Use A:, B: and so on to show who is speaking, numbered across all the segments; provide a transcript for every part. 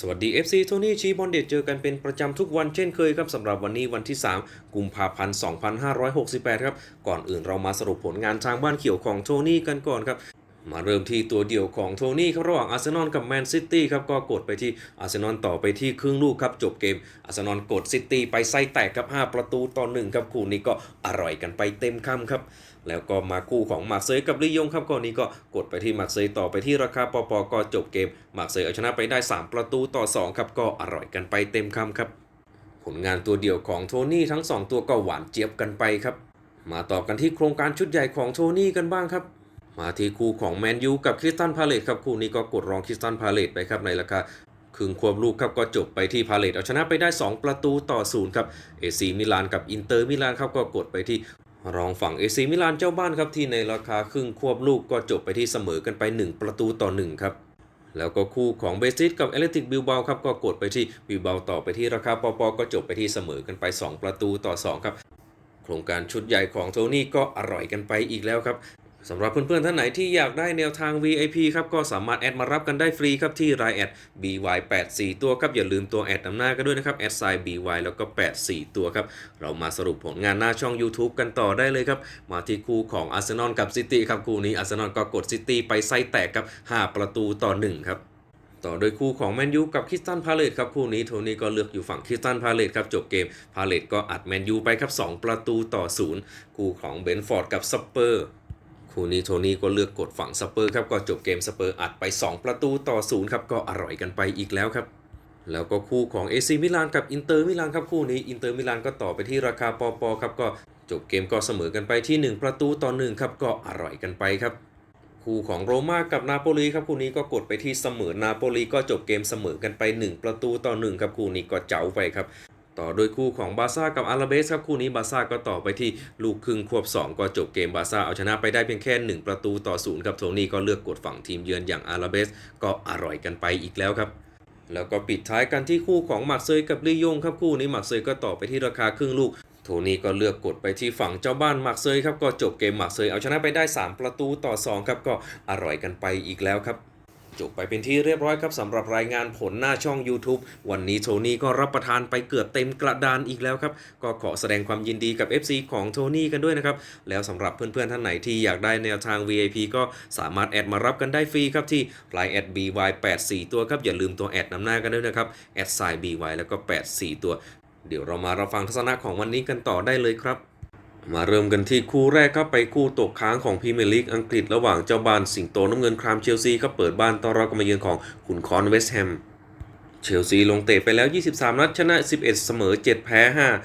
A: สวัสดี FC โทนี่ชีบอลเดตเจอกันเป็นประจำทุกวันเช่นเคยครับสำหรับวันนี้วันที่ 3 กุมภาพันธ์ 2568 ครับ ก่อนอื่นเรามาสรุปผลงานทางบ้านเขียวของโทนี่กันก่อนครับมาเริ่มที่ตัวเดี่ยวของโทนี่ครับระหว่างอาร์เซนอลกับแมนซิตี้ครับก็กดไปที่อาร์เซนอลต่อไปที่ครึ่งลูกครับจบเกมอาร์เซนอลกดซิตี้ไปไส้แตกครับ 5 ประตูต่อ1ครับคู่นี้ก็อร่อยกันไปเต็มคำครับ แล้วก็มาคู่ของมาร์เซยกับลียงครับก่อนนี้ก็กดไปที่มาร์เซยต่อไปที่ราคาปอปอก็จบเกมมาร์เซยเอาชนะไปได้ 3 ประตูต่อ 2 ครับก็อร่อยกันไปเต็มคำครับ ผลงานตัวเดียวของโทนี่ทั้ง 2 ตัวก็หวานเจี๊ยบกันไปครับ มาต่อกันที่โครงการชุดใหญ่ของโทนี่กันบ้างครับมาที่คู่ของแมนยูกับคริสตันพาเลตครับคู่นี้ก็กดรองคริสตันพาเลตไปครับในราคาครึ่งควบลูกครับก็จบไปที่พาเลตเอาชนะไปได้ 2 ประตูต่อศูนย์ครับเอซีมิลานกับอินเตอร์มิลานครับก็กดไปที่ รองฝั่งเอซีมิลานเจ้าบ้านครับที่ในราคาครึ่งควบลูกก็จบไปที่เสมอกันไป 1 ประตูต่อ 1 ครับ แล้วก็คู่ของเบซิสกับเอเลติกบิลเบาครับก็กดไปที่บิลเบาต่อไปที่ราคาปอปอก็จบไปที่เสมอกันไป 2 ประตูต่อ 2 ครับ โครงการชุดใหญ่ของโทนี่ก็อร่อยกันไปอีกแล้วครับ สำหรับเพื่อนๆ ท่านไหนที่อยากได้แนวทาง VIP ครับก็สามารถแอดมารับกันได้ฟรีครับที่รายแอด BY84 ตัวครับอย่าลืมตัวแอดนำหน้ากันด้วยนะครับแอดไซน์ BY แล้วก็ 84 ตัวครับเรามาสรุปผลงานหน้าช่อง YouTube กันต่อได้เลยครับ มาที่คู่ของอาร์เซนอลกับซิตี้ครับคู่นี้อาร์เซนอลก็กดซิตี้ไปไส้แตกครับ 5 ประตูต่อ 1 ครับต่อโดยคู่ของแมนยูกับคริสตันพาเลตครับคู่นี้โทนี่ก็เลือกอยู่ฝั่งคริสตันพาเลตครับจบเกมพาเลตก็อัดแมนยูไปครับ 2 ประตูต่อ 0 คู่ของเบนฟอร์ดกับสเปอร์ คู่นี้โทนี่ก็เลือกกดฝั่งสเปอร์ครับก็จบเกมสเปอร์อัดไป 2 ประตูต่อ0ครับก็อร่อยกันไปอีกแล้วครับ แล้วก็คู่ของเอซีมิลานกับอินเตอร์มิลานครับคู่นี้อินเตอร์มิลานก็ต่อไปที่ราคาปอปอครับก็จบเกมก็เสมอกันไปที่ 1 ประตูต่อ1ครับก็อร่อยกันไปครับคู่ของโรม่ากับนาโปลีครับคู่นี้ก็กดไปที่เสมอนาโปลีก็จบเกมเสมอกันไป 1 ประตูต่อ1ครับคู่นี้ก็เจ๋าไปครับ ต่อโดยคู่ของบาซ่ากับอาราเบสครับคู่นี้บาซ่าก็ต่อไปที่ลูกครึ่งควบ 2 ก็จบเกมบาซ่าเอาชนะไปได้เพียงแค่ 1 ประตูต่อ0ครับโทนี่ก็เลือกกดฝั่งทีมเยือนอย่างอาราเบสก็อร่อยกันไปอีกแล้วครับแล้วก็ปิดท้ายกันที่คู่ของหมักเซยกับลียงครับคู่นี้หมักเซยก็ต่อไปที่ราคาครึ่งลูก โทนี่ก็เลือกกดไปที่ฝั่งเจ้าบ้านหมักเซยครับก็จบเกมหมักเซยเอาชนะไปได้ 3 ประตูต่อ2ครับก็อร่อยกันไปอีกแล้วครับ จบไปเป็นที่เรียบร้อยครับสำหรับรายงานผลหน้าช่อง YouTube วันนี้โทนี่ก็รับประทานไปเกือบเต็มกระดานอีกแล้วครับ ก็ขอแสดงความยินดีกับ FC ของโทนี่กันด้วยนะครับ แล้วสำหรับเพื่อนๆท่านไหนที่อยากได้แนวทาง VIP ก็สามารถแอดมารับกันได้ฟรีครับที่ Line แอด BY84 ตัวครับอย่าลืมตัวแอดนำหน้ากันด้วยนะครับแอดไซน์ BY แล้วก็ 84 ตัว เดี๋ยวเรามารับฟังทัศนะของวันนี้กันต่อได้เลยครับ มาเริ่มกันที่คู่แรกครับไปคู่ตกค้างของพรีเมียร์ลีกอังกฤษระหว่างเจ้าบ้านสิงโตน้ำเงินครามเชลซีครับเปิดบ้านต้อนรับการมาเยือนของขุนคอนเวสต์แฮม เชลซีลงเตะไปแล้ว 23 นัดชนะ 11 เสมอ 7 แพ้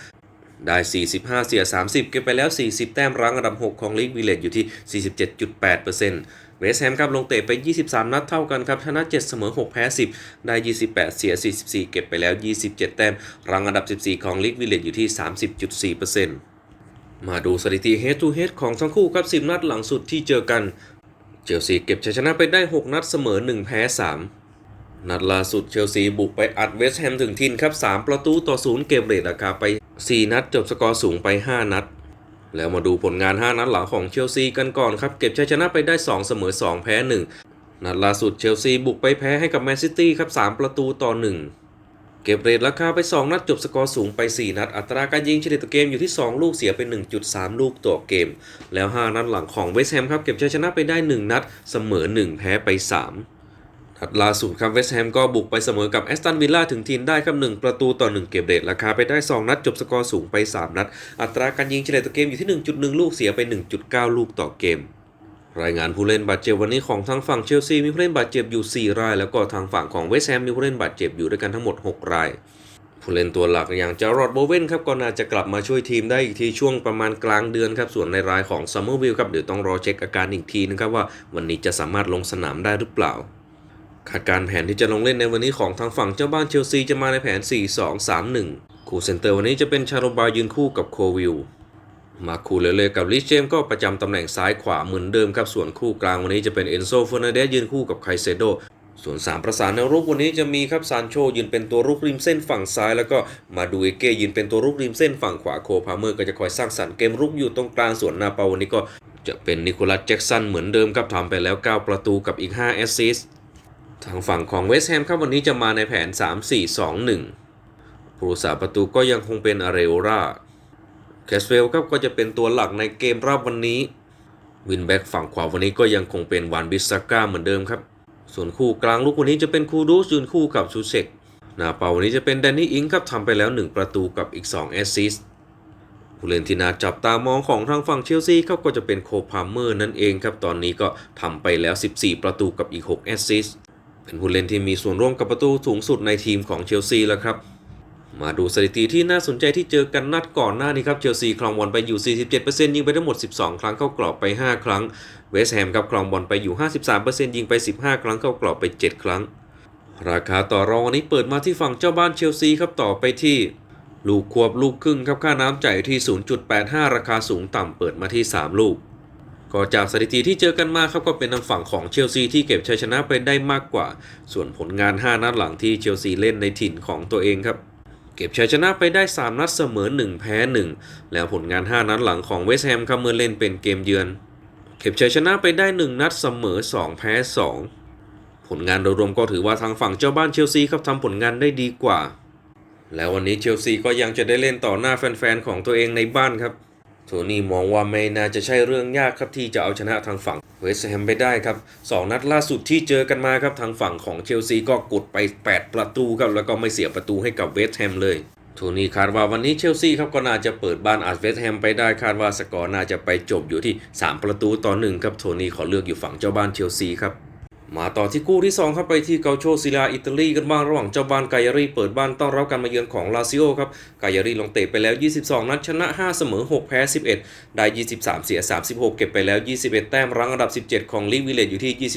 A: 5 ได้ 45 เสีย 30 เก็บไปแล้ว 40 แต้มรั้งอันดับ 6 ของลีกวิเลจอยู่ที่ 47.8%เวสต์แฮมครับลงเตะไป 23 นัดเท่ากันครับชนะ7เสมอ 6 แพ้ 10 ได้ 28 เสีย 44 เก็บไปแล้ว 27 แต้มรั้งอันดับ 14 ของลีกวิเลจอยู่ที่ 30.4% มาดูสถิติ head to h ของทั้งคู่ครับ 10 นัดหลังสุดที่เจอกัน เชลซีเก็บชัยชนะไปได้ 6 นัดเสมอ 1 แพ้ 3 นัดล่าสุดเชลซีบุกไปอัดเวสต์แฮมถึงทินครับ 3 ประตูต่อ 0 เกมเรทราคาไป 4 นัดจบสกอร์สูงไป 5 นัด แล้วมาดูผลงาน 5 นัดหลังของเชลซีกันก่อนครับ เก็บชัยชนะไปได้ 2 เสมอ 2 แพ้ 1 นัดล่าสุดเชลซีบุกไปแพ้ให้กับแมนซิตี้ครับ 3 ประตูต่อ 1 ก็บเรทราคาไป 2 นัดจบสกอร์สูงไป 4 นัด อัตราการยิงเฉลี่ยต่อเกมอยู่ที่ 2 ลูกเสียไป1.3 ลูกต่อเกม แล้ว 5 นัดหลังของเวสต์แฮมครับเก็บชัยชนะไปได้ 1 นัด เสมอ 1 แพ้ไป 3นัดล่าสุดครับเวสต์แฮมก็บุกไปเสมอกับแอสตันวิลล่าถึงทีมได้ครับ1ประตูต่อ 1 เก็บเรทราคาไปได้ 2 นัดจบสกอร์สูงไป 3 นัด อัตราการยิงเฉลี่ยต่อเกมอยู่ที่ 1.1 ลูกเสียไป 1.9 ลูกต่อเกม รายงานผู้เล่นบาดเจ็บวันนี้ของทางฝั่งเชลซีมีผู้เล่นบาดเจ็บอยู่ 4 ราย แล้วก็ทางฝั่งของเวสต์แฮมมีผู้เล่นบาดเจ็บอยู่ด้วยกันทั้งหมด 6 ราย ผู้เล่นตัวหลักอย่างจารอดโบเวนครับก็น่าจะกลับมาช่วยทีมได้อีกทีช่วงประมาณกลางเดือนครับส่วนในรายของซัมเมอร์วิลครับเดี๋ยวต้องรอเช็คอาการอีกทีนะครับว่าวันนี้จะสามารถลงสนามได้หรือเปล่าคาดการแผนที่จะลงเล่นในวันนี้ของทางฝั่งเจ้าบ้านเชลซีจะมาในแผน 4-2-3-1 คู่เซนเตอร์วันนี้จะเป็นชาโรบายืนคู่กับโควิล มาคู่เลเล่กับลิชเจมก็ประจำตำแหน่งซ้ายขวาเหมือนเดิมครับ ส่วนคู่กลางวันนี้จะเป็นเอนโซเฟอร์นันเดสยืนคู่กับไคเซโดส่วน 3 ประสานแนวรุกวันนี้จะมีครับซานโชยืนเป็นตัวรุกริมเส้นฝั่งซ้าย แล้วก็มาดูเอเก้ยืนเป็นตัวรุกริมเส้นฝั่งขวาโคพาเมอร์ก็จะคอยสร้างสรรค์เกมรุกอยู่ตรงกลางส่วนนาเปาวันนี้ก็จะเป็นนิโคลัสแจ็กสันเหมือนเดิมครับทำไปแล้ว 9 ประตูกับอีก5แอสซิสต์ทางฝั่งของเวสต์แฮมครับวันนี้จะมาในแผน 3-4-2-1ผู้รักษาประตูก็ยังคงเป็นอาเรโอรา แคสเวลครับก็จะเป็นตัวหลักในเกมรับวันนี้วินแบ็กฝั่งขวาวันนี้ก็ยังคงเป็นวานบิสซาก้าเหมือนเดิมครับส่วนคู่กลางลูกวันนี้จะเป็นคูดูสยืนคู่กับซูเซกหน้าเป้าวันนี้จะเป็นแดนนี่อิงครับทำไปแล้ว 1 ประตูกับอีก2แอสซิสต์ผู้เล่นที่น่าจับตามองของทางฝั่งเชลซีครับก็จะเป็นโคพาเมอร์นั่นเองครับ ตอนนี้ก็ทำไปแล้ว 14 ประตูกับอีก6แอสซิสต์เป็นผู้เล่นที่มีส่วนร่วมกับประตูสูงสุดในทีมของเชลซีแล้วครับ มาดูสถิติที่น่าสนใจที่เจอกันนัดก่อนหน้านี้ครับเชลซีครองบอลไปอยู่ 47%ยิงไปทั้งหมด 12 ครั้งเข้ากรอบไป 5 ครั้ง เวสต์แฮมครับครองบอลไปอยู่ 53%ยิงไป 15 ครั้งเข้ากรอบไป 7 ครั้ง ราคาต่อรองวันนี้เปิดมาที่ฝั่งเจ้าบ้านเชลซีครับต่อไปที่ ลูกควบลูกครึ่งครับค่าน้ำจ่ายที่ 0.85 ราคาสูงต่ำเปิดมาที่ 3 ลูก ก็จากสถิติที่เจอกันมาครับก็เป็นทางฝั่งของเชลซีที่เก็บชัยชนะไปได้มากกว่า ส่วนผลงาน 5 นัดหลังที่เชลซีเล่นในถิ่นของตัวเองครับ เก็บชัยชนะไปได้ 3 นัดเสมอ 1 แพ้ 1 แล้วผลงาน 5 นัดหลังของเวสต์แฮมครับเมื่อเล่นเป็นเกมเยือน เก็บชัยชนะไปได้ 1 นัดเสมอ 2 แพ้ 2 ผลงานโดยรวมก็ถือว่าทางฝั่งเจ้าบ้านเชลซีครับทำผลงานได้ดีกว่า แล้ววันนี้เชลซีก็ยังจะได้เล่นต่อหน้าแฟนๆของตัวเองในบ้านครับโทนี่มองว่าไม่น่าจะใช่เรื่องยากครับที่จะเอาชนะทางฝั่ง เวสต์แฮมไปได้ครับสองนัดล่าสุดที่เจอกันมาครับ ทางฝั่งของเชลซีก็กดไป 8 ประตูครับ แล้วก็ไม่เสียประตูให้กับเวสต์แฮมเลยโทนี่คาดว่าวันนี้เชลซีครับก็น่าจะเปิดบ้านอาร์เวสต์แฮมไปได้คาดว่าสกอร์น่าจะไปจบอยู่ที่ 3 ประตูต่อหนึ่งครับโทนี่ขอเลือกอยู่ฝั่งเจ้าบ้านเชลซีครับ มาต่อที่คู่ที่ 2 ครับไปที่เกาโชซิลาอิตาลีกันบ้างระหว่างเจ้าบ้านกายารีเปิดบ้านต้อนรับการมาเยือนของลาซิโอครับกายารีลงเตะไปแล้ว 22 นัดชนะ 5 เสมอ 6 แพ้ 11 ได้ 23 เสีย 36 เก็บไปแล้ว 21 แต้มรั้งอันดับ 17 ของลีกวิเลจอยู่ที่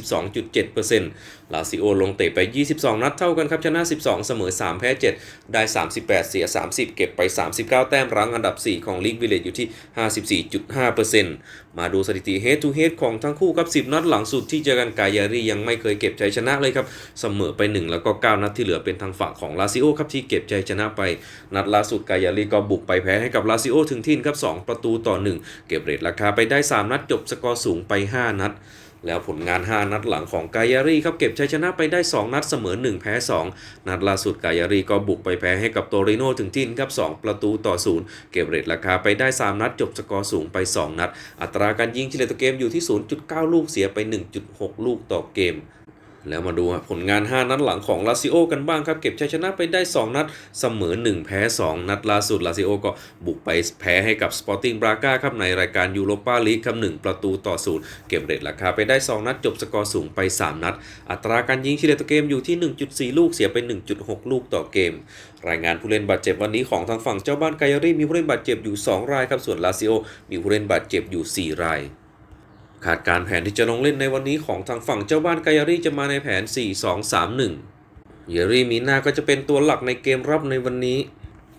A: 22.7%ลาซิโอลงเตะไป 22 นัดเท่ากันครับชนะ 12 เสมอ 3 แพ้ 7 ได้ 38 เสีย 30 เก็บไป 39 แต้มรั้งอันดับ 4 ของลีกวิเลจอยู่ที่ 54.5%มมาดูสถิติ head to head ของทั้งคู่ครับ 10 นัดหลังสุดที่เจอกันกายารียังไม่เคยเก็บชัยชนะเลยครับ เสมอไป 1 แล้วก็ 9 นัดที่เหลือเป็นทางฝั่งของลาซิโอครับที่เก็บชัยชนะไป นัดล่าสุดกายารีก็บุกไปแพ้ให้กับลาซิโอถึงที่นครับ 2 ประตูต่อ 1 เก็บเรทราคาไปได้ 3 นัดจบสกอร์สูงไป 5 นัด แล้วผลงาน 5 นัดหลังของกายารีครับเก็บชัยชนะไปได้ 2 นัดเสมอ 1 แพ้ 2 นัดล่าสุดกายารีก็บุกไปแพ้ให้กับโตริโนถึงที่นครับ 2 ประตูต่อ 0 เก็บเรทราคาไปได้ 3 นัดจบสกอร์สูงไป 2 นัด อัตราการยิงเฉลี่ยต่อเกมอยู่ที่ 0.9 ลูกเสียไป 1.6 ลูกต่อเกม แล้วมาดูผลงาน 5 นัดหลังของลาซิโอกันบ้างครับ เก็บชัยชนะไปได้ 2 นัด เสมอ 1 แพ้ 2 นัดล่าสุดลาซิโอก็บุกไปแพ้ให้กับสปอร์ติ้งบราก้าครับในรายการยูโรปาลีกครับ1ประตูต่อ0เก็บเรทราคาไปได้ 2 นัด จบสกอร์สูงไป 3 นัด อัตราการยิงเฉลี่ยต่อเกมอยู่ที่ 1.4 ลูกเสียไป 1.6 ลูกต่อเกม รายงานผู้เล่นบาดเจ็บวันนี้ของทางฝั่งเจ้าบ้านไกยารีมีผู้เล่นบาดเจ็บอยู่ 2 รายครับส่วนลาซิโอมีผู้เล่นบาดเจ็บอยู่ 4 ราย คาดการแผนที่จะลงเล่นในวันนี้ของทางฝั่งเจ้าบ้านกายารีจะมาในแผน 4-2-3-1 เยรีมีนาก็จะเป็นตัวหลักในเกมรับในวันนี้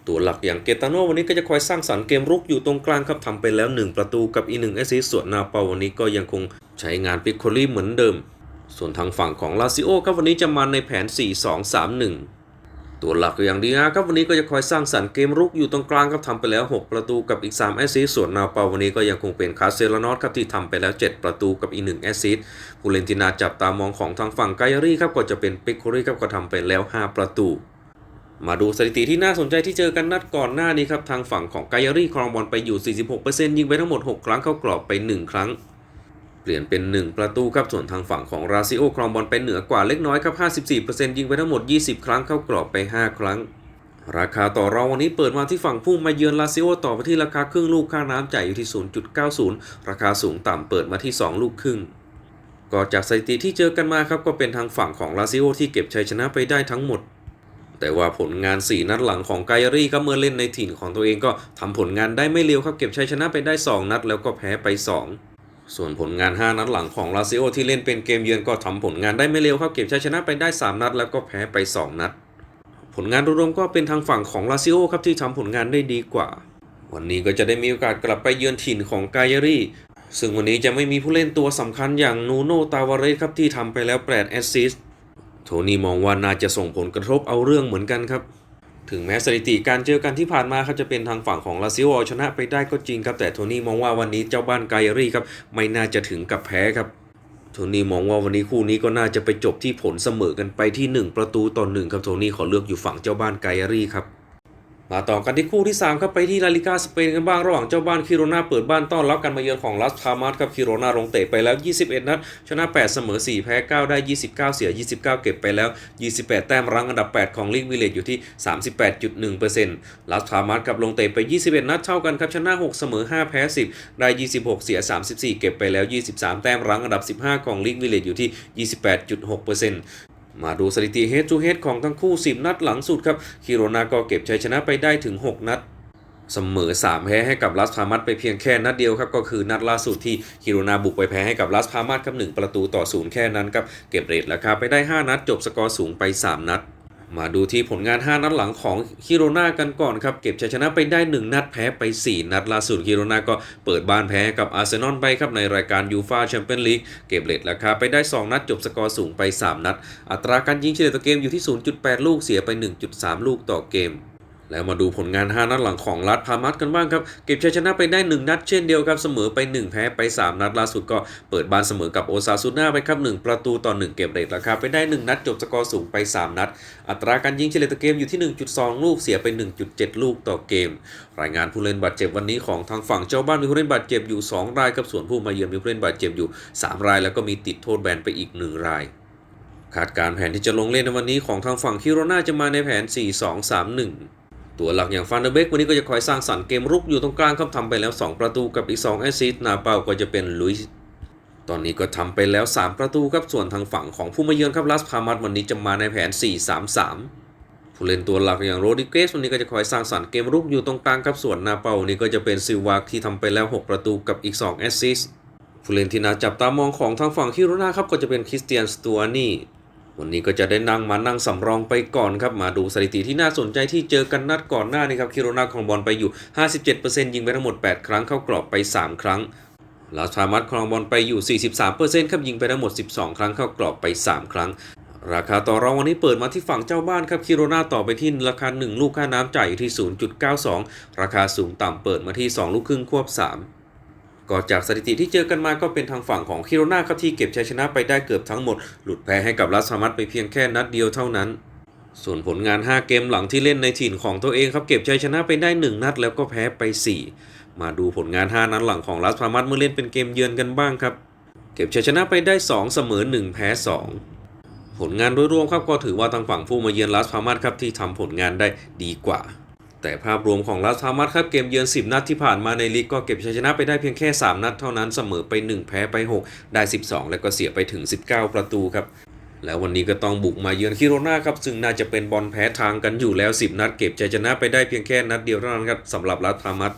A: ตัวหลักอย่างเกตาโนวันนี้ก็จะคอยสร้างสรรค์เกมรุกอยู่ตรงกลางครับทำไปแล้ว 1 ประตูกับอีกหนึ่งแอสซิสต์ส่วนนาเปาวันนี้ก็ยังคงใช้งานปิโคลี่เหมือนเดิม ส่วนทางฝั่งของลาซิโอครับวันนี้จะมาในแผน 4-2-3-1 ตัวหลักอย่างดีอาครับวันนี้ก็จะคอยสร้างสรรค์เกมรุกอยู่ตรงกลางครับทำไปแล้ว 6 ประตูกับอีก 3 แอสซิสส่วนนาเปาวันนี้ก็ยังคงเป็นคาเซลานอสครับที่ทำไปแล้ว 7 ประตูกับอีก 1 แอสซิสผู้เล่นที่น่าจับตามองของทางฝั่งไกยารีครับก็จะเป็นปิกโคลี่ครับก็ทำไปแล้ว 5 ประตูมาดูสถิติที่น่าสนใจที่เจอกันนัดก่อนหน้านี้ครับทางฝั่งของไกยารีครองบอลไปอยู่ 46%ยิงไปทั้งหมด 6 ครั้งเข้ากรอบไป 1 ครั้ง เปลี่ยนเป็น 1 ประตูครับส่วนทางฝั่งของราซิโอครองบอลไปเหนือกว่าเล็กน้อยครับ 54%ยิงไปทั้งหมด 20 ครั้งเข้ากรอบไป 5 ครั้ง ราคาต่อรองวันนี้เปิดมาที่ฝั่งพุ่งมาเยือนลาซิโอต่อไปที่ราคาครึ่งลูกค่าน้ำจ่ายอยู่ที่ 0.90 ราคาสูงต่ำเปิดมาที่ 2 ลูกครึ่งก็จากสถิติที่เจอกันมาครับก็เป็นทางฝั่งของลาซิโอที่เก็บชัยชนะไปได้ทั้งหมด แต่ว่าผลงาน 4 นัดหลังของไกอารีก็เมื่อเล่นในถิ่นของตัวเองก็ทำผลงานได้ไม่เร็วครับเก็บชัยชนะไปได้ 2 นัดแล้วก็แพ้ไป 2 ส่วนผลงาน 5 นัดหลังของลาซิโอที่เล่นเป็นเกมเยือนก็ทำผลงานได้ไม่เร็วครับเก็บชัยชนะไปได้ 3 นัด แล้วก็แพ้ไป 2 นัด ผลงานรวมๆก็เป็นทางฝั่งของลาซิโอครับที่ทำผลงานได้ดีกว่า วันนี้ก็จะได้มีโอกาสกลับไปเยือนถิ่นของไกอารีซึ่งวันนี้จะไม่มีผู้เล่นตัวสำคัญอย่างนูโนตาวาเรสครับที่ทำไปแล้ว8แอสซิสต์โทนี่มองว่าน่าจะส่งผลกระทบเอาเรื่องเหมือนกันครับ ถึงแม้สถิติการเจอกันที่ผ่านมาครับจะเป็นทางฝั่งของลาซิโอชนะไปได้ก็จริงครับ แต่โทนี่มองว่าวันนี้เจ้าบ้านไกอารีครับไม่น่าจะถึงกับแพ้ครับโทนี่มองว่าวันนี้คู่นี้ก็น่าจะไปจบที่ผลเสมอกันไปที่ 1 ประตูต่อหนึ่งครับโทนี่ขอเลือกอยู่ฝั่งเจ้าบ้านไกอารี่ครับ มาต่อกันที่คู่ที่ 3 ครับไปที่ลาลิกาสเปนกันบ้างระหว่างเจ้าบ้านคิโรนาเปิดบ้านต้อนรับการมาเยือนของลัสพามาสครับคิโรนาลงเตะไปแล้ว 21 นัด ชนะ 8 เสมอ 4 แพ้ 9 ได้ 29 เสีย 29 เก็บไปแล้ว 28 แต้มรั้งอันดับ 8 ของลีกวิเลจอยู่ที่ 38.1%ลัสพามาสกับลงเตะไป 21 นัดเท่ากันครับชนะ 6 เสมอ 5 แพ้ 10 ได้ 26 เสีย 34 เก็บไปแล้ว 23 แต้มรั้งอันดับ 15 ของลีกวิเลจอยู่ที่ 28.6% มาดูสถิติ head to head ของทั้งคู่ 10 นัดหลังสุดครับคิโรนาก็เก็บชัยชนะไปได้ถึง 6 นัด เสมอ 3 แพ้ให้กับลัสพามัสไปเพียงแค่นัดเดียวครับ ก็คือนัดล่าสุดที่คิโรนาบุกไปแพ้ให้กับลัสพามัตครับ1ประตูต่อศูนย์แค่นั้นครับ เก็บเรทราคาไปได้ 5 นัด จบสกอร์สูงไป 3 นัด มาดูที่ผลงาน 5 นัดหลังของฮิโรนากันก่อนครับ เก็บชัยชนะไปได้ 1 นัดแพ้ไป 4 นัดล่าสุดฮิโรนาก็เปิดบ้านแพ้กับอาร์เซนอลไปครับ ในรายการยูฟาแชมเปี้ยนลีกเก็บเลทราคาไปได้ 2 นัดจบสกอร์สูงไป 3 นัด อัตราการยิงเฉลี่ยต่อเกมอยู่ที่ 0.8 ลูกเสียไป 1.3 ลูกต่อเกม แล้วมาดูผลงาน 5 นัดหลังของรัฐพามัสกันบ้างครับ เก็บชัยชนะไปได้ 1 นัดเช่นเดียวครับ เสมอไป 1 แพ้ไป 3 นัดล่าสุดก็เปิดบ้านเสมอกับโอซาซูน่าไปครับ 1 ประตูต่อ 1 เก็บเรทราคาไปได้ 1 นัดจบสกอร์สูงไป 3 นัด อัตราการยิงเฉลี่ยต่อเกมอยู่ที่ 1.2 ลูกเสียไป 1.7 ลูกต่อเกม รายงานผู้เล่นบาดเจ็บวันนี้ของทางฝั่งเจ้าบ้านมีผู้เล่นบาดเจ็บอยู่ 2 รายครับส่วนผู้มาเยือนมีผู้เล่นบาดเจ็บอยู่ 3 ราย แล้วก็มีติดโทษแบนไปอีก 1 รายคาดการณ์แผนที่จะลงเล่นในวันนี้ของทางฝั่งคิโรนาจะมาในแผน 4-2-3-1 ตัวหลักอย่างฟานเดเบกวันนี้ก็จะคอยสร้างสรรค์เกมรุกอยู่ตรงกลางครับทำไปแล้ว 2 ประตูกับอีก 2 แอสซิสต์นาเป้าก็จะเป็นลุยส์ตอนนี้ก็ทำไปแล้ว 3 ประตูครับส่วนทางฝั่งของผู้มาเยือนครับลัสพามัสวันนี้จะมาในแผน 4-3-3 ผู้เล่นตัวหลักอย่างโรดิเกสวันนี้ก็จะคอยสร้างสรรค์เกมรุกอยู่ตรงกลางครับส่วนนาเป้านี้ก็จะเป็นซิลวาที่ทำไปแล้ว 6 ประตูกับอีก 2 แอสซิสต์ผู้เล่นที่น่าจับตามองของทางฝั่งคิโรนาครับก็จะเป็นคริสเตียนสตูอานี่ วันนี้ก็จะได้นั่งมานั่งสำรองไปก่อนครับมาดูสถิติที่น่าสนใจที่เจอกันนัดก่อนหน้านี้ครับคิโรนาครองบอลไปอยู่ 57%ยิงไปทั้งหมด 8 ครั้งเข้ากรอบไป 3 ครั้งลาชามัดครองบอลไปอยู่ 43%ครับยิงไปทั้งหมด 12 ครั้งเข้ากรอบไป 3 ครั้ง ราคาต่อรองวันนี้เปิดมาที่ฝั่งเจ้าบ้านครับคิโรนาต่อไปที่ราคา 1 ลูกค่าน้ำจ่ายอยู่ที่ 0.92 ราคาสูงต่ำเปิดมาที่ 2 ลูกครึ่งควบ 3 ก็จากสถิติที่เจอกันมาก็เป็นทางฝั่งของคิโรนาครับที่เก็บชัยชนะไปได้เกือบทั้งหมด หลุดแพ้ให้กับลัสฮามัดไปเพียงแค่นัดเดียวเท่านั้น ส่วนผลงาน 5 เกมหลังที่เล่นในถิ่นของตัวเองครับเก็บชัยชนะไปได้ 1 นัดแล้วก็แพ้ไป 4 มาดูผลงาน 5 นัดหลังของลัสฮามัดเมื่อเล่นเป็นเกมเยือนกันบ้างครับ เก็บชัยชนะไปได้ 2 เสมอ 1 แพ้ 2 ผลงานโดยรวมครับก็ถือว่าทางฝั่งผู้มาเยือนลัสพามัดครับที่ทำผลงานได้ดีกว่า แต่ภาพรวมของลัสพามัดครับเกมเยือน 10 นัดที่ผ่านมาในลีกก็เก็บชัยชนะไปได้เพียงแค่ 3 นัดเท่านั้นเสมอไป 1 แพ้ไป 6 ได้ 12 แล้วก็เสียไปถึง 19 ประตูครับแล้ววันนี้ก็ต้องบุกมาเยือนคิโรนาครับ ซึ่งน่าจะเป็นบอลแพ้ทางกันอยู่แล้ว 10 นัดเก็บชัยชนะไปได้เพียงแค่นัดเดียวเท่านั้นครับสำหรับลัสพามัด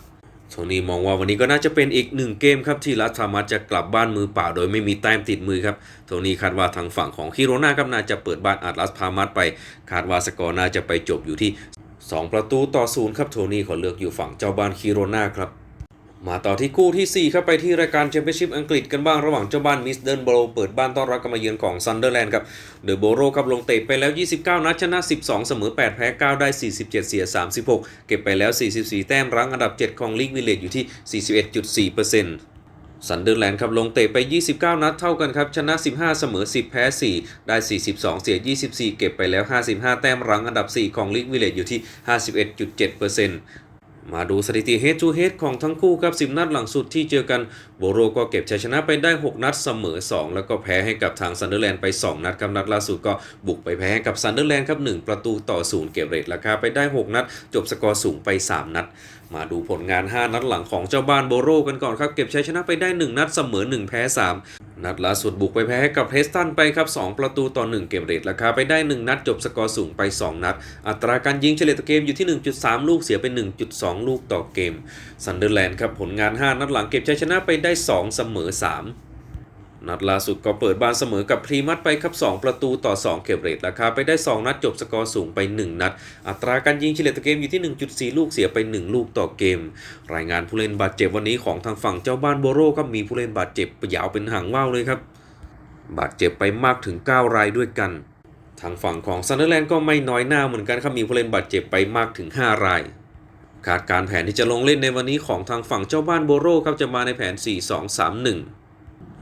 A: โทนี่มองว่าวันนี้ก็น่าจะเป็นอีกหนึ่งเกมครับที่ลัสธามัสจะกลับบ้านมือเปล่าโดยไม่มีแต้มติดมือครับโทนี่คาดว่าทางฝั่งของคิโรนาครับน่าจะเปิดบ้านอัดลัสพามัสไป คาดว่าสกอร์น่าจะไปจบอยู่ที่ 2 ประตูต่อศูนย์ครับโทนี่ขอเลือกอยู่ฝั่งเจ้าบ้านคิโรนาครับ มาต่อที่คู่ทีสี่ 4 ครับไปที่รายการแชมเปี้ยนชิพอังกฤษกันบ้างระหว่างเจ้าบ้านมิสเดิลโบโรเปิดบ้านต้อนรับการมาเยือนของซันเดอร์แลนด์ครับเดอะโบโรครับลงเตะไปแล้ว 29 นัดชนะ 12 เสมอ 8 แพ้ 9 ได้ 47 เสีย 36 เก็บไปแล้ว 44 แต้มรั้งอันดับ 7 ของลีกวิลเลจอยู่ที่ 41.4% ซันเดอร์แลนด์ครับลงเตะไป 29 นัดเท่ากันครับ ชนะ 15 เสมอ 10 แพ้ 4 ได้ 42 เสีย 24 เก็บไปแล้ว 55 แต้มรั้งอันดับ 4 ของลีกวิลเลจอยู่ที่ 51.7%มาดูสถิติ head to head ของทั้งคู่ครับ 10 นัดหลังสุดที่เจอกันโบโรก็เก็บชัยชนะไปได้ 6 นัดเสมอ 2 แล้วก็แพ้ให้กับทางซันเดอร์แลนด์ไป 2 นัดครับนัดล่าสุดก็บุกไปแพ้ให้กับซันเดอร์แลนด์ครับ 1 ประตูต่อ 0 เก็บเรทราคาไปได้ 6 นัด จบสกอร์สูงไป 3 นัด มาดูผลงาน 5 นัดหลังของเจ้าบ้านโบโรกันก่อนครับ เก็บชัยชนะไปได้ 1 นัดเสมอ 1 แพ้ 3 นัดล่าสุดบุกไปแพ้ให้กับเทสตันไปครับ 2 ประตูต่อ 1 เก็บเรทราคาไปได้ 1 นัดจบสกอร์สูงไป 2 นัด อัตราการยิงเฉลี่ยต่อเกมอยู่ที่ 1.3 ลูกเสียไป1.2 ลูกต่อเกมซันเดอร์แลนด์ครับผลงาน 5 นัดหลังเก็บชัยชนะไปได้ 2 เสมอ 3 นัดล่าสุดก็เปิดบ้านเสมอกับพรีมัตไปครับ 2 ประตูต่อ 2 เก็บเรทราคาไปได้ 2 นัดจบสกอร์สูงไป 1 นัด อัตราการยิงเฉลี่ยต่อเกมอยู่ที่ 1.4 ลูกเสียไป 1 ลูกต่อเกม รายงานผู้เล่นบาดเจ็บวันนี้ของทางฝั่งเจ้าบ้านโบโรครับมีผู้เล่นบาดเจ็บยาวเป็นหางว่าวเลยครับ บาดเจ็บไปมากถึง 9 รายด้วยกัน ทางฝั่งของซันเดอร์แลนด์ก็ไม่น้อยหน้าเหมือนกันครับมีผู้เล่นบาดเจ็บไปมากถึง 5 รายคาดการแผนที่จะลงเล่นในวันนี้ของทางฝั่งเจ้าบ้านโบโรครับจะมาในแผน 4-2-3-1ห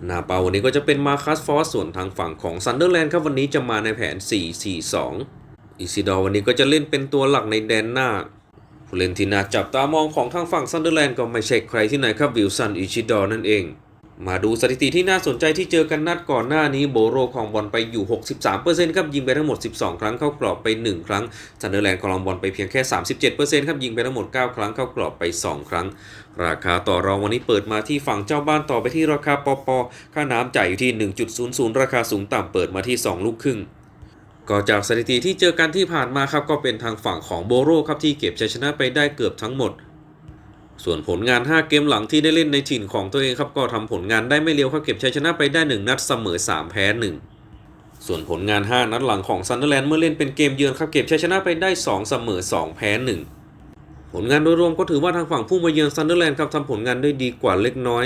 A: น้าเป้าวันนี้ก็จะเป็นมาคัสฟอสส่วนทางฝั่งของซันเดอร์แลนด์ครับวันนี้จะมาในแผน 4-4-2 อิซิดอร์วันนี้ก็จะเล่นเป็นตัวหลักในแดนหน้าผู้เล่นที่น่าจับตามองของทางฝั่งซันเดอร์แลนด์ก็ไม่ใช่ใครที่ไหนครับวิลสันอิชิดอร์นั่นเอง มาดูสถิติที่น่าสนใจที่เจอกันนัดก่อนหน้านี้โบโรของบอลไปอยู่ 63%ครับยิงไปทั้งหมด 12 ครั้งเข้ากรอบไป 1 ครั้งซันเดอร์แลนด์ครองบอลไปเพียงแค่ 37%ครับยิงไปทั้งหมด 9 ครั้งเข้ากรอบไป 2 ครั้ง ราคาต่อรองวันนี้เปิดมาที่ฝั่งเจ้าบ้านต่อไปที่ราคาปอปอค่าน้ำจ่ายอยู่ที่ 1.00 ราคาสูงต่ำเปิดมาที่ 2 ลูกครึ่งก็จากสถิติที่เจอกันที่ผ่านมาครับก็เป็นทางฝั่งของโบโรครับที่เก็บชัยชนะไปได้เกือบทั้งหมด ส่วนผลงาน 5 เกมหลังที่ได้เล่นในถิ่นของตัวเองครับก็ทำผลงานได้ไม่เร็วครับเก็บชัยชนะไปได้ 1 นัดเสมอ 3 แพ้ 1 ส่วนผลงาน 5 นัดหลังของซันเดอร์แลนด์เมื่อเล่นเป็นเกมเยือนครับเก็บชัยชนะไปได้ 2 เสมอ 2 แพ้ 1 ผลงานโดยรวมก็ถือว่าทางฝั่งผู้มาเยือนซันเดอร์แลนด์ครับทำผลงานได้ดีกว่าเล็กน้อย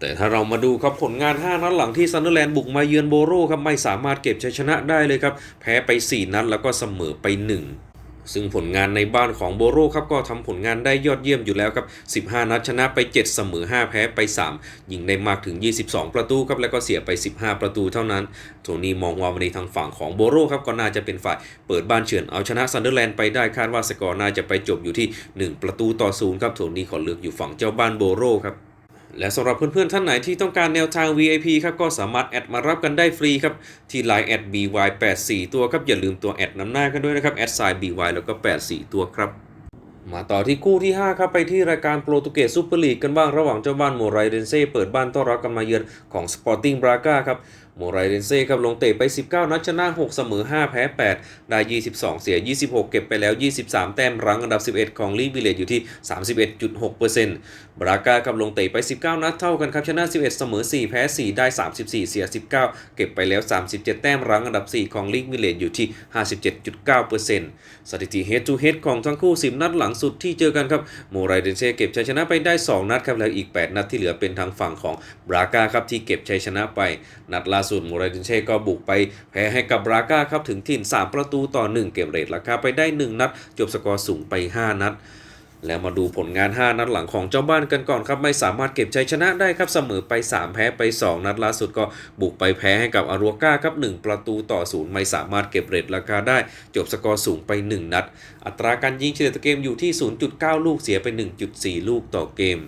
A: แต่ถ้าเรามาดูครับผลงาน 5 นัดหลังที่ซันเดอร์แลนด์บุกมาเยือนโบโรครับไม่สามารถเก็บชัยชนะได้เลยครับแพ้ไป 4 นัดแล้วก็เสมอไป 1 ซึ่งผลงานในบ้านของโบโรครับก็ทำผลงานได้ยอดเยี่ยมอยู่แล้วครับ 15 นัดชนะไป 7 เสมอ 5 แพ้ไป 3 ยิงได้มากถึง 22 ประตูครับแล้วก็เสียไป 15 ประตูเท่านั้น โทนี่มองว่าวันนี้ทางฝั่งของโบโรครับก็น่าจะเป็นฝ่ายเปิดบ้านเฉือนเอาชนะซันเดอร์แลนด์ไปได้คาดว่าสกอร์น่าจะไปจบอยู่ที่ 1 ประตูต่อศูนย์ครับโทนี่ขอเลือกอยู่ฝั่งเจ้าบ้านโบโรครับ และสำหรับเพื่อนๆท่านไหนที่ต้องการแนวทาง VIP ครับก็สามารถแอดมารับกันได้ฟรีครับ ที่ Line แอด BY84 ตัวครับ อย่าลืมตัวแอดนำหน้ากันด้วยนะครับแอดไซน์ BY แล้วก็ 84 ตัวครับ มาต่อที่คู่ที่ 5 ครับ ไปที่รายการโปรตุเกสซูเปอร์ลีกกันบ้างระหว่างเจ้าบ้านโมไรเดนเซ่เปิดบ้านต้อนรับกันมาเยือนของสปอร์ติ้งบราก้าครับ โมไรเดนเซ่ครับลงเตะไป 19 นัดชนะ 6 เสมอ 5 แพ้ 8 ได้ 22 เสีย 26 เก็บไปแล้ว 23 แต้มรั้งอันดับ 11 ของลีกวิเลตอยู่ที่ 31.6%บราก้าครับลงเตะไป 19 นัดเท่ากันครับชนะ 11 เสมอ 4 แพ้ 4 ได้ 34 เสีย 19 เก็บไปแล้ว 37 แต้มรั้งอันดับ 4 ของลีกวิเลตอยู่ที่ 57.9%สถิติ head to head ของทั้งคู่ 10 นัดหลังสุดที่เจอกันครับโมไรเดนเซ่เก็บชัยชนะไปได้ 2 นัดครับแล้วอีก 8 นัดที่เหลือเป็นทางฝั่งของบราก้าครับที่เก็บชัยชนะไปนัดล่าสุดโมไรเดนเช่ก็บุกไปแพ้ให้กับบราก้าครับถึงถิ่น 3 ประตูต่อ 1 เกมเรทราคาไปได้ 1 นัด จบสกอร์สูงไป 5 นัด แล้วมาดูผลงาน 5 นัดหลังของเจ้าบ้านกันก่อนครับ ไม่สามารถเก็บชัยชนะได้ครับเสมอไป 3 แพ้ไป 2 นัดล่าสุดก็บุกไปแพ้ให้กับอารัวก้าครับ 1 ประตูต่อศูนย์ไม่สามารถเก็บเรทราคาได้ จบสกอร์สูงไป 1 นัด อัตราการยิงเฉลี่ยต่อเกมอยู่ที่ 0.9 ลูกเสียไป 1.4 ลูกต่อเกม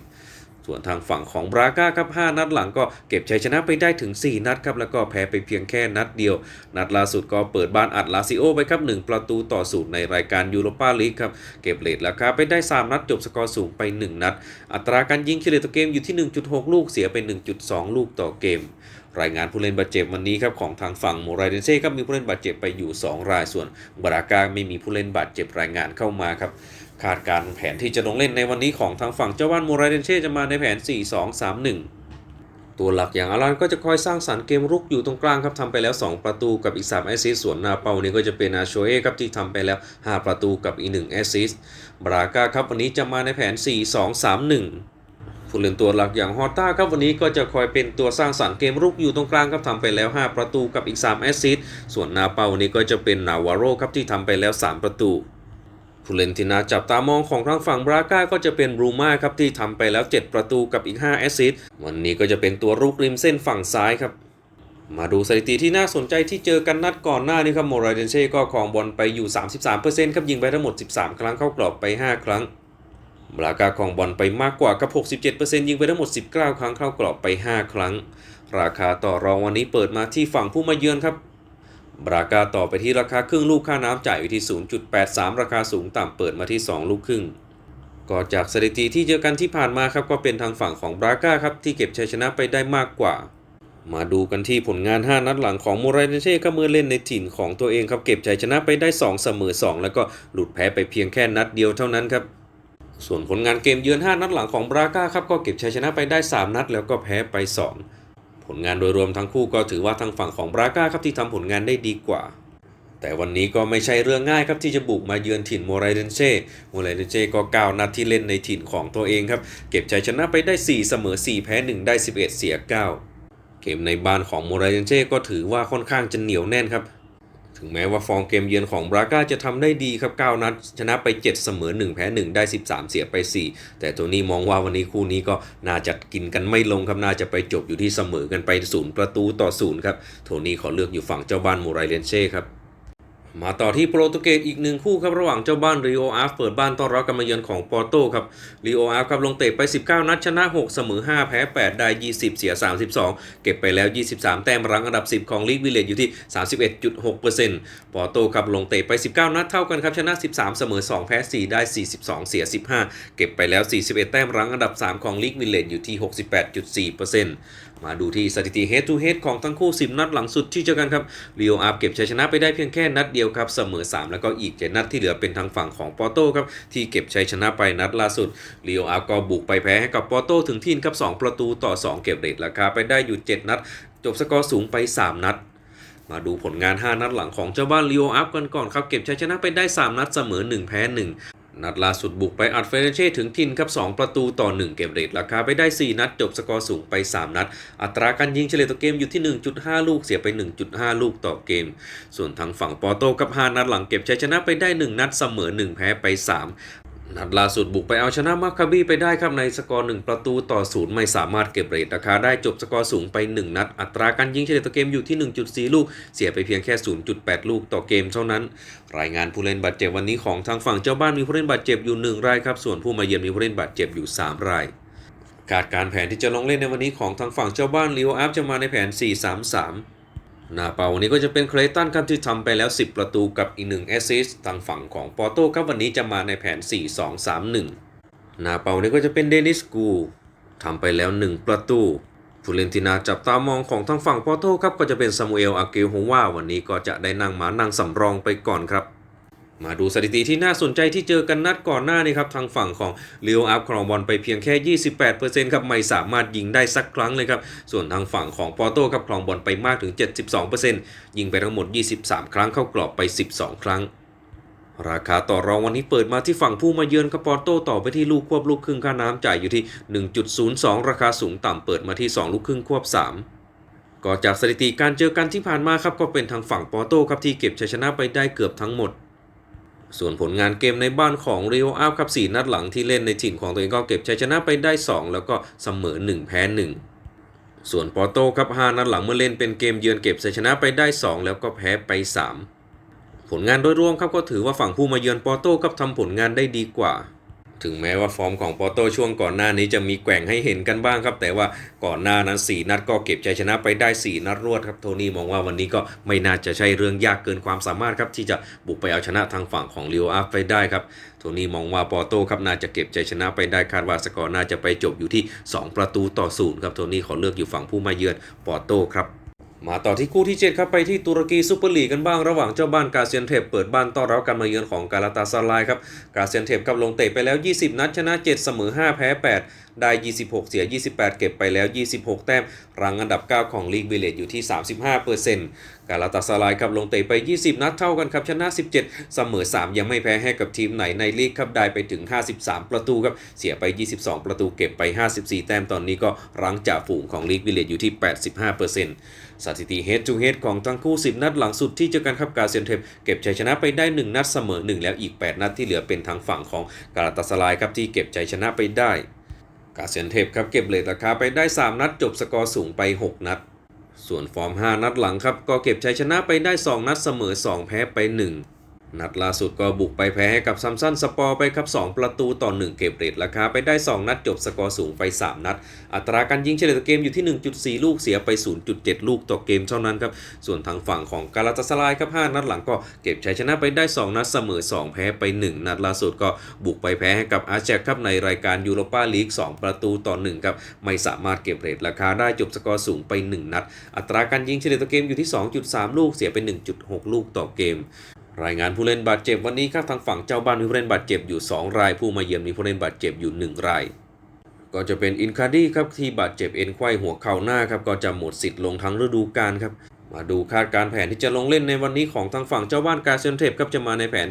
A: ส่วนทางฝั่งของบราก้าครับ 5 นัดหลังก็เก็บชัยชนะไปได้ถึง 4 นัดครับ แล้วก็แพ้ไปเพียงแค่นัดเดียว นัดล่าสุดก็เปิดบ้านอัดลาซิโอไปครับ 1 ประตูต่อศูนย์ในรายการยูโรปาลีกครับ เก็บเลทราคาไปได้ 3 นัดจบสกอร์สูงไป 1 นัด อัตราการยิงเฉลี่ยต่อเกมอยู่ที่ 1.6 ลูกเสียไป 1.2 ลูกต่อเกมรายงานผู้เล่นบาดเจ็บวันนี้ครับของทางฝั่งโมไรเดนเซ่ครับมีผู้เล่นบาดเจ็บไปอยู่ 2 รายส่วนบรากาไม่มีผู้เล่นบาดเจ็บรายงานเข้ามาครับ คาดการแผนที่จะลงเล่นในวันนี้ของทางฝั่งเจ้าบ้านโมไรเดนเช่จะมาในแผน 4-2-3-1 ตัวหลักอย่างอารันก็จะคอยสร้างสรรค์เกมรุกอยู่ตรงกลางครับทำไปแล้ว 2 ประตูกับอีก 3 แอสซิสต์ส่วนนาเปานี้ก็จะเป็นอาโชเอครับที่ทำไปแล้ว 5 ประตูกับอีก 1 แอสซิสต์บราก้าครับวันนี้จะมาในแผน 4-2-3-1ผู้เล่นตัวหลักอย่างฮอต้าครับวันนี้ก็จะคอยเป็นตัวสร้างสรรค์เกมรุกอยู่ตรงกลางครับทำไปแล้ว 5 ประตูกับอีก 3 แอสซิสต์ส่วนนาเปานี้ก็จะเป็นนาวาโรครับที่ทำไปแล้ว 3 ประตู ผู้เล่นที่น่าจับตามองของทางฝั่งบราก้าก็จะเป็นบรูมาครับที่ทำไปแล้ว 7 ประตูกับอีก 5 แอสซิสต์วันนี้ก็จะเป็นตัวรุกริมเส้นฝั่งซ้ายครับ มาดูสถิติที่น่าสนใจที่เจอกันนัดก่อนหน้านี้ครับโมราเดนเช่ก็ครองบอลไปอยู่ 33%ครับยิงไปทั้งหมด 13 ครั้งเข้ากรอบไป 5 ครั้งบราก้าครองบอลไปมากกว่ากับ 67%ยิงไปทั้งหมด 19 ครั้งเข้ากรอบไป 5 ครั้ง ราคาต่อรองวันนี้เปิดมาที่ฝั่งผู้มาเยือนครับบ ราก้าต่อไปที่ราคาครึ่งลูกค่าน้ำจ่ายอยู่ที่ 0.83 ราคาสูงต่ำเปิดมาที่ 2 ลูกครึ่งก็จากสถิติที่เจอกันที่ผ่านมาครับก็เป็นทางฝั่งของบราก้าครับที่เก็บชัยชนะไปได้มากกว่า มาดูกันที่ผลงาน 5 นัดหลังของโมไรเนเช่ก็เมื่อเล่นในถิ่นของตัวเองครับเก็บชัยชนะไปได้ 2 เสมอ 2 แล้วก็หลุดแพ้ไปเพียงแค่นัดเดียวเท่านั้นครับส่วนผลงานเกมเยือน 5 นัดหลังของบราก้าครับก็เก็บชัยชนะไปได้ 3 นัดแล้วก็แพ้ไป 2 ผลงานโดยรวมทั้งคู่ก็ถือว่าทางฝั่งของบราก้าครับที่ทำผลงานได้ดีกว่า แต่วันนี้ก็ไม่ใช่เรื่องง่ายครับที่จะบุกมาเยือนถิ่นโมไรเดนเช่โมไรเดนเช่ก็ก้าวนัดที่เล่นในถิ่นของตัวเองครับ เก็บชัยชนะไปได้ 4 เสมอ 4 แพ้ 1 ได้ 11 เสีย 9 เกมในบ้านของโมไรเดนเช่ก็ถือว่าค่อนข้างจะเหนียวแน่นครับ ถึงแม้ว่าฟอร์มเกมเยือนของบราก้าจะทำได้ดีครับ 9 นัด ชนะไป 7 เสมอ 1 แพ้ 1 ได้ 13 เสียไป 4 แต่โทนี่มองว่าวันนี้คู่นี้ก็น่าจะกินกันไม่ลงครับ น่าจะไปจบอยู่ที่เสมอกันไป 0 ประตูต่อ 0 ครับ โทนี่ขอเลือกอยู่ฝั่งเจ้าบ้านโมไรเลนเช่ครับ มาต่อที่โปรตุเกสอีกหนึ่งคู่ครับระหว่างเจ้าบ้านรีโออาร์เปิดบ้านต้อนรับการมาเยือนของปอร์โตครับรีโออาร์ครับลงเตะไป 19 นัดชนะ 6 เสมอ 5 แพ้ 8 ได้ 20 เสีย 32 เก็บไปแล้ว 23 แต้มรั้งอันดับ 10 ของลีกวิเลจอยู่ที่ 31.6%ปอร์โตครับลงเตะไป 19 นัดเท่ากันครับชนะ 13 เสมอ 2 แพ้ 4 ได้ 42 เสีย 15 เก็บไปแล้ว 41 แต้มรั้งอันดับ 3 ของลีกวิเลจอยู่ที่ 68.4% มาดูที่สถิติ head to head ของทั้งคู่ 10 นัดหลังสุดที่เจอกันครับรีโออาร์เก็บชัยชนะไปได้เพียงแค่นัดเดียวครับเสมอ 3 แล้วก็อีกเจ็ดนัดที่เหลือเป็นทางฝั่งของปอโต้ครับที่เก็บชัยชนะไปนัดล่าสุดรีโออาร์ก็บุกไปแพ้ให้กับปอโต้ถึงที่นครับ 2 ประตูต่อ 2 เก็บเรทราคาไปได้อยู่ 7 นัด จบสกอร์สูงไป 3 นัดมาดูผลงาน 5 นัดหลังของเจ้าบ้านลีโออัพกันก่อนครับ เก็บชัยชนะไปได้ 3 นัดเสมอ 1 แพ้ 1 นัดล่าสุดบุกไปอัดเฟรนเช่ถึงทินครับ 2 ประตูต่อ 1 เกมเรทราคาไปได้ 4 นัด จบสกอร์สูงไป 3 นัด อัตราการยิงเฉลี่ยต่อเกมอยู่ที่ 1.5 ลูกเสียไป 1.5 ลูกต่อเกม ส่วนทางฝั่งปอโตกับ5นัดหลังเก็บชัยชนะไปได้ 1 นัดเสมอ 1 แพ้ไป 3 นัดล่าสุดบุกไปเอาชนะมาคาบีไปได้ครับในสกอร์1ประตูต่อ0ไม่สามารถเก็บเรทราคาได้จบสกอร์สูงไป 1 นัด อัตราการยิงเฉลี่ยต่อเกมอยู่ที่ 1.4 ลูก เสียไปเพียงแค่ 0.8 ลูกต่อเกมเท่านั้น รายงานผู้เล่นบาดเจ็บวันนี้ของทางฝั่งเจ้าบ้านมีผู้เล่นบาดเจ็บอยู่ 1 รายครับ ส่วนผู้มาเยือนมีผู้เล่นบาดเจ็บอยู่ 3 รายการการแผนที่จะลงเล่นในวันนี้ของทางฝั่งเจ้าบ้านลีโออัพจะมาในแผน 4-3-3 นาเป้าวันนี้ก็จะเป็นเคลตันครับที่ทำไปแล้ว 10 ประตูกับอีก1แอสซิสต์ทางฝั่งของปอร์โตครับวันนี้จะมาในแผน 4-2-3-1หน้าเปานี่ก็จะเป็นเดนิสกูทำไปแล้ว 1 ประตูผู้เล่นที่น่าจับตามองของทางฝั่งปอร์โตครับก็จะเป็นซามูเอลอาเกลโฮว่าวันนี้ก็จะได้นั่งมานั่งสำรองไปก่อนครับ มาดูสถิติที่น่าสนใจที่เจอกันนัดก่อนหน้านี้ครับทางฝั่งของเลีโออัพครองบอลไปเพียงแค่ 28%ครับไม่สามารถยิงได้สักครั้งเลยครับส่วนทางฝั่งของปอโต้ครับครองบอลไปมากถึง 72%ยิงไปทั้งหมด 23 ครั้งเข้ากรอบไป 12 ครั้ง ราคาต่อรองวันนี้เปิดมาที่ฝั่งผู้มาเยือนกับปอโต้ต่อไปที่ลูกควบลูกครึ่งค่าน้ำจ่ายอยู่ที่ 1.02 ราคาสูงต่ำเปิดมาที่ 2 ลูกครึ่งควบ 3ก็จากสถิติการเจอกันที่ผ่านมาครับก็เป็นทางฝั่งปอโต้ครับที่เก็บชัยชนะไปได้เกือบทั้งหมด ส่วนผลงานเกมในบ้านของเรียวอาฟครับ4นัดหลังที่เล่นในถิ่นของตัวเองก็เก็บชัยชนะไปได้ 2 แล้วก็เสมอ 1 แพ้ 1 ส่วนปอร์โตครับ5นัดหลังเมื่อเล่นเป็นเกมเยือนเก็บชัยชนะไปได้ 2 แล้วก็แพ้ไป 3 ผลงานโดยรวมครับก็ถือว่าฝั่งผู้มาเยือนปอร์โตครับทำผลงานได้ดีกว่า ถึงแม้ว่าฟอร์มของปอร์โตช่วงก่อนหน้านี้จะมีแกว่งให้เห็นกันบ้างครับ แต่ว่าก่อนหน้านั้น 4 นัดก็เก็บชัยชนะไปได้ 4 นัดรวดครับโทนี่มองว่าวันนี้ก็ไม่น่าจะใช่เรื่องยากเกินความสามารถครับที่จะบุกไปเอาชนะทางฝั่งของลิโออาร์ไปได้ครับโทนี่มองว่าปอร์โตครับน่าจะเก็บชัยชนะไปได้คาดว่าสกอร์น่าจะไปจบอยู่ที่ 2 ประตูต่อศูนย์ครับโทนี่ขอเลือกอยู่ฝั่งผู้มาเยือนปอร์โตครับ มาต่อที่คู่ที่ 7 ครับไปที่ตุรกีซูเปอร์ลีกกันบ้างระหว่างเจ้าบ้านกาเซียนเทปเปิดบ้านต้อนรับการมาเยือนของกาลาตาซารายครับกาเซียนเทปครับลงเตะไปแล้ว 20 นัดชนะ 7 เสมอ 5 แพ้ 8 ได้ 26 เสีย 28 เก็บไปแล้ว 26 แต้มรังอันดับ 9 ของลีกบิเลตอยู่ที่ 35%กาลาตาซารายครับลงเตะไป 20 นัดเท่ากันครับชนะ 17 เสมอ 3 ยังไม่แพ้ให้กับทีมไหนในลีกครับได้ไปถึง 53 ประตูครับเสียไป 22 ประตูเก็บไป 54 แต้มตอนนี้ก็รั้งจ่าฝูงของลีกบิเลตอยู่ที่ 85% สถิติ head to head ของทั้งคู่ 10 นัดหลังสุดที่เจอกันครับกาเซียนเทปเก็บชัยชนะไปได้ 1 นัดเสมอ 1 แล้วอีก 8 นัดที่เหลือเป็นทางฝั่งของกาลาตาสลายครับที่เก็บชัยชนะไปได้ กาเซียนเทปครับเก็บเลทราคาไปได้ 3 นัดจบสกอร์สูงไป 6 นัด ส่วนฟอร์ม 5 นัดหลังครับก็เก็บชัยชนะไปได้ 2 นัดเสมอ 2 แพ้ไป 1 นัดล่าสุดก็บุกไปแพ้ให้กับซัมซันสปอร์ไปครับ 2 ประตูต่อ 1 เก็บเรทราคาไปได้ 2 นัดจบสกอร์สูงไป 3 นัด อัตราการยิงเฉลี่ยต่อเกมอยู่ที่ 1.4 ลูกเสียไป 0.7 ลูกต่อเกมเท่านั้นครับ ส่วนทางฝั่งของกาลาตาสลายครับ 5 นัดหลังก็เก็บชัยชนะไปได้ 2 นัดเสมอ 2 แพ้ไป 1 นัดล่าสุดก็บุกไปแพ้ให้กับอาแจกครับในรายการยูโรปาลีก 2 ประตูต่อ1ครับไม่สามารถเก็บเรทราคาได้จบสกอร์สูงไป 1 นัด อัตราการยิงเฉลี่ยต่อเกมอยู่ที่ 2.3 ลูกเสียไป 1.6 ลูกต่อเกม รายงานผู้เล่นบาดเจ็บวันนี้ครับทางฝั่งเจ้าบ้านมีผู้เล่นบาดเจ็บอยู่ 2 ราย ผู้มาเยือนมีผู้เล่นบาดเจ็บอยู่ 1 ราย ก็จะเป็นอินคาดี้ครับที่บาดเจ็บเอ็นไขว้หัวเข่าหน้าครับก็จะหมดสิทธิ์ลงทั้งฤดูกาลครับมาดูคาดการแผนที่จะลงเล่นในวันนี้ของทางฝั่งเจ้าบ้านกาเซนเทปครับจะมาในแผน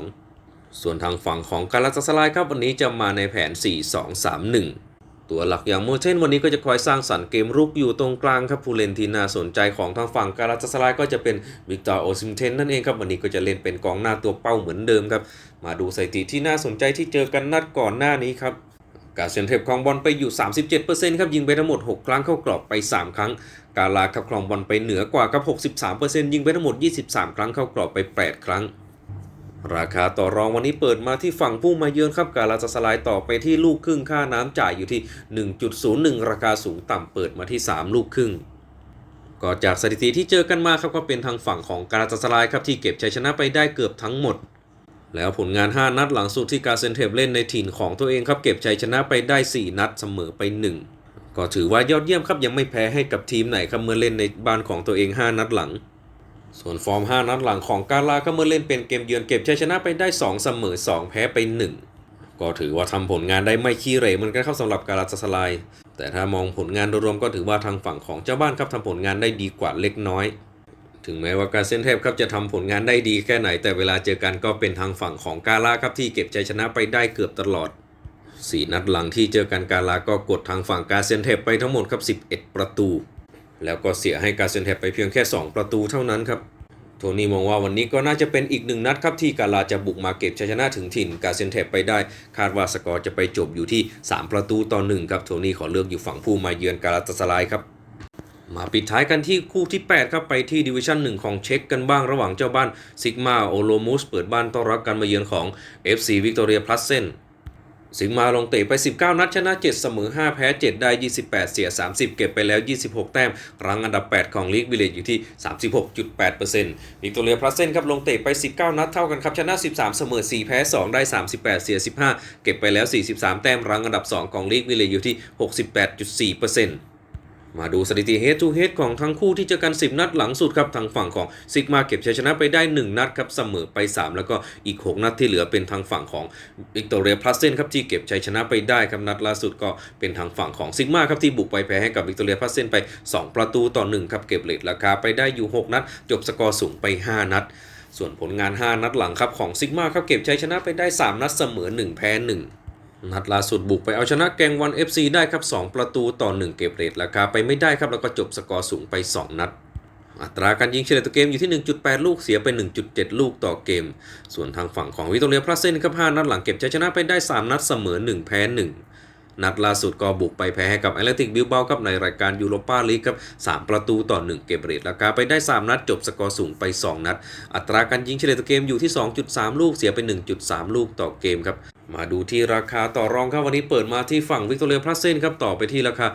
A: 3-5-2 ส่วนทางฝั่งของกาลาตาสลายครับวันนี้จะมาในแผน 4-2-3-1 ตัวหลักอย่างโมเทนวันนี้ก็จะคอยสร้างสรรค์เกมรุกอยู่ตรงกลางครับผู้เล่นที่น่าสนใจของทางฝั่งการาตาสลายก็จะเป็นวิกตอร์โอซิมเทนนั่นเองครับวันนี้ก็จะเล่นเป็นกองหน้าตัวเป้าเหมือนเดิมครับ มาดูสถิติที่น่าสนใจที่เจอกันนัดก่อนหน้านี้ครับการเซนเทปครองบอลไปอยู่ 37%ครับยิงไปทั้งหมด 6 ครั้งเข้ากรอบไป 3 ครั้ง กาลาครับครองบอลไปเหนือกว่าครับ 63%ยิงไปทั้งหมด 23 ครั้งเข้ากรอบไป 8 ครั้ง ราคาต่อรองวันนี้เปิดมาที่ฝั่งผู้มาเยือนครับกาลาตาสลายต่อไปที่ลูกครึ่งค่าน้ำจ่ายอยู่ที่ 1.01 ราคาสูงต่ำเปิดมาที่ 3 ลูกครึ่งก็จากสถิติที่เจอกันมาครับก็เป็นทางฝั่งของกาลาตาสลายครับที่เก็บชัยชนะไปได้เกือบทั้งหมด แล้วผลงาน 5 นัดหลังสุดที่กาเซนเทปเล่นในถิ่นของตัวเองครับเก็บชัยชนะไปได้ 4 นัดเสมอไป 1 ก็ถือว่ายอดเยี่ยมครับยังไม่แพ้ให้กับทีมไหนครับเมื่อเล่นในบ้านของตัวเอง 5 นัดหลัง ส่วนฟอร์ม 5 นัดหลังของกาลาก็เมื่อเล่นเป็นเกมเยือนเก็บชัยชนะไปได้ 2 เสมอ 2 แพ้ไป 1 ก็ถือว่าทำผลงานได้ไม่ขี้เหร่เหมือนกันครับสำหรับกาลาตาสลาย แต่ถ้ามองผลงานโดยรวมก็ถือว่าทางฝั่งของเจ้าบ้านครับทำผลงานได้ดีกว่าเล็กน้อย ถึงแม้ว่ากาเซนเทปครับจะทำผลงานได้ดีแค่ไหน แต่เวลาเจอกันก็เป็นทางฝั่งของกาลาครับที่เก็บชัยชนะไปได้เกือบตลอดสี่นัดหลังที่เจอกันกาลาก็กดทางฝั่งกาเซนเทปไปทั้งหมดครับ11 ประตู แล้วก็เสียให้กาเซนเทปไปเพียงแค่ 2 ประตูเท่านั้นครับโทนี่มองว่าวันนี้ก็น่าจะเป็นอีกหนึ่งนัดครับที่กาลาจะบุกมาเก็บชัยชนะถึงถิ่นกาเซนเทปไปได้ คาดว่าสกอร์จะไปจบอยู่ที่ 3 ประตูต่อหนึ่งครับโทนี่ขอเลือกอยู่ฝั่งผู้มาเยือนกาลาตาสลายครับมาปิดท้ายกันที่คู่ที่ 8 ครับ ไปที่ดิวิชั่น1 ของเช็กกันบ้างระหว่างเจ้าบ้านซิกมาโอโลมูสเปิดบ้านต้อนรับการมาเยือนของ FC วิกตอเรียพลัสเซน สิงมาลงเตะไป 19 นัดชนะ 7 เสมอ 5 แพ้ 7 ได้ 28 เสีย 30 เก็บไปแล้ว 26 แต้ม รั้งอันดับ 8 ของลีกวิเลจอยู่ที่ 36.8%วิกตอเรียพลัสเซนครับลงเตะไป 19 นัดเท่ากันครับ ชนะ 13 เสมอ 4 แพ้ 2 ได้ 38 เสีย 15 เก็บไปแล้ว 43 แต้ม รั้งอันดับ 2 ของลีกวิเลจอยู่ที่ 68.4% มาดูสถิติ head to head ของทั้งคู่ที่เจอกัน 10 นัดหลังสุดครับทางฝั่งของซิกมาเก็บชัยชนะไปได้ 1 นัดครับเสมอไป 3 แล้วก็อีก 6 นัดที่เหลือเป็นทางฝั่งของวิกตอเรียพลัสเซนครับที่เก็บชัยชนะไปได้ครับนัดล่าสุดก็เป็นทางฝั่งของซิกมาครับที่บุกไปแพ้ให้กับวิกตอเรียพลัสเซนไป 2 ประตูต่อ1ครับเก็บเลทราคาไปได้อยู่ 6 นัด จบสกอร์สูงไป 5 นัด ส่วนผลงาน 5 นัดหลังครับของซิกมาครับเก็บชัยชนะไปได้ 3 นัดเสมอ 1 แพ้ 1 นัดล่าสุดบุกไปเอาชนะแกงวัน FC ได้ครับ 2 ประตูต่อ 1 เก็บเรทราคาไปไม่ได้ครับ แล้วก็จบสกอร์สูงไป 2 นัด อัตราการยิงเฉลี่ยต่อเกมอยู่ที่ 1.8 ลูกเสียไป 1.7 ลูกต่อเกม ส่วนทางฝั่งของวิโตเรียพลัสเซนครับ5นัดหลังเก็บชัยชนะไปได้ 3 นัดเสมอ 1 แพ้ 1 นัดล่าสุดก็บุกไปแพ้ให้กับแอตเลติกบิลเบาครับในรายการยูโรปาลีกครับ3ประตูต่อ 1 เก็บเรทราคาไปได้ 3 นัดจบสกอร์สูงไป 2 นัด อัตราการยิงเฉลี่ยต่อเกมอยู่ที่ 2.3 ลูกเสียไป 1.3 ลูกต่อเกมครับมาดูที่ราคาต่อรองครับวันนี้เปิดมาที่ฝั่งวิกตอเรียพลัสเซนครับต่อไปที่ราคา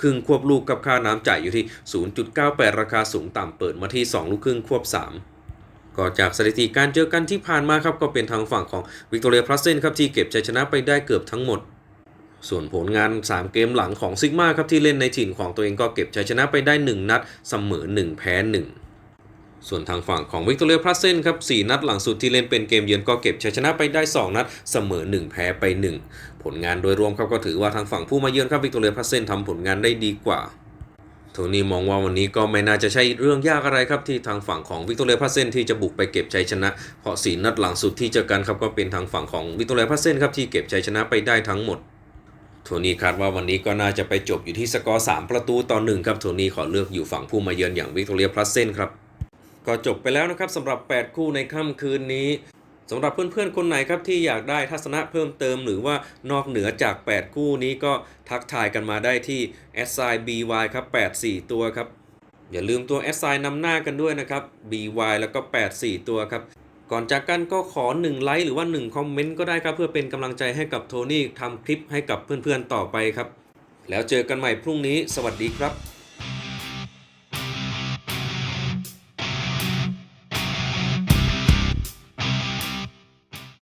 A: ครึ่งควบลูกกับค่าน้ำจ่ายอยู่ที่ 0.98 ราคาสูงต่ำเปิดมาที่ 2 ลูกครึ่งควบ 3ก็จากสถิติการเจอกันที่ผ่านมาครับก็เป็นทางฝั่งของวิกตอเรียพลัสเซนครับที่เก็บชัยชนะไปได้เกือบทั้งหมด ส่วนผลงาน 3 เกมหลังของซิกมาครับที่เล่นในถิ่นของตัวเองก็เก็บชัยชนะไปได้ 1 นัดเสมอ 1 แพ้ 1ส่วนทางฝั่งของวิกตอเรียพลัสเซนครับ4นัดหลังสุดที่เล่นเป็นเกมเยือนก็เก็บชัยชนะไปได้ 2 นัดเสมอ 1 แพ้ไป 1 ผลงานโดยรวมครับก็ถือว่าทางฝั่งผู้มาเยือนครับวิกตอเรียพลัสเซนทำผลงานได้ดีกว่า โทนี่มองว่าวันนี้ก็ไม่น่าจะใช่เรื่องยากอะไรครับที่ทางฝั่งของวิกตอเรียพลัสเซนที่จะบุกไปเก็บชัยชนะ เพราะสีนัดหลังสุดที่เจอกันครับก็เป็นทางฝั่งของวิกตอเรียพลัสเซนครับที่เก็บชัยชนะไปได้ทั้งหมด โทนี่คาดว่าวันนี้ก็น่าจะไปจบอยู่ที่สกอร์ 3 ประตูต่อหนึ่งครับ โทนี่ขอเลือกอยู่ฝั่งผู้มาเยือนอย่างวิกตอเรียพลัสเซนครับ ก็จบไปแล้วนะครับสำหรับ 8 คู่ในค่ำคืนนี้สำหรับเพื่อนๆ คนไหนครับที่อยากได้ทัศนะเพิ่มเติมหรือว่านอกเหนือจาก 8 คู่นี้ก็ทักทายกันมาได้ที่ s i BY ครับ 84 ตัวครับ อย่าลืมตัว s i นำหน้ากันด้วยนะครับ BY แล้วก็ 84 ตัวครับ ก่อนจากกันก็ขอ 1 ไลค์หรือว่า 1 คอมเมนต์ก็ได้ครับ เพื่อเป็นกำลังใจให้กับโทนี่ทำคลิปให้กับเพื่อนๆต่อไปครับ แล้วเจอกันใหม่พรุ่งนี้ สวัสดีครับ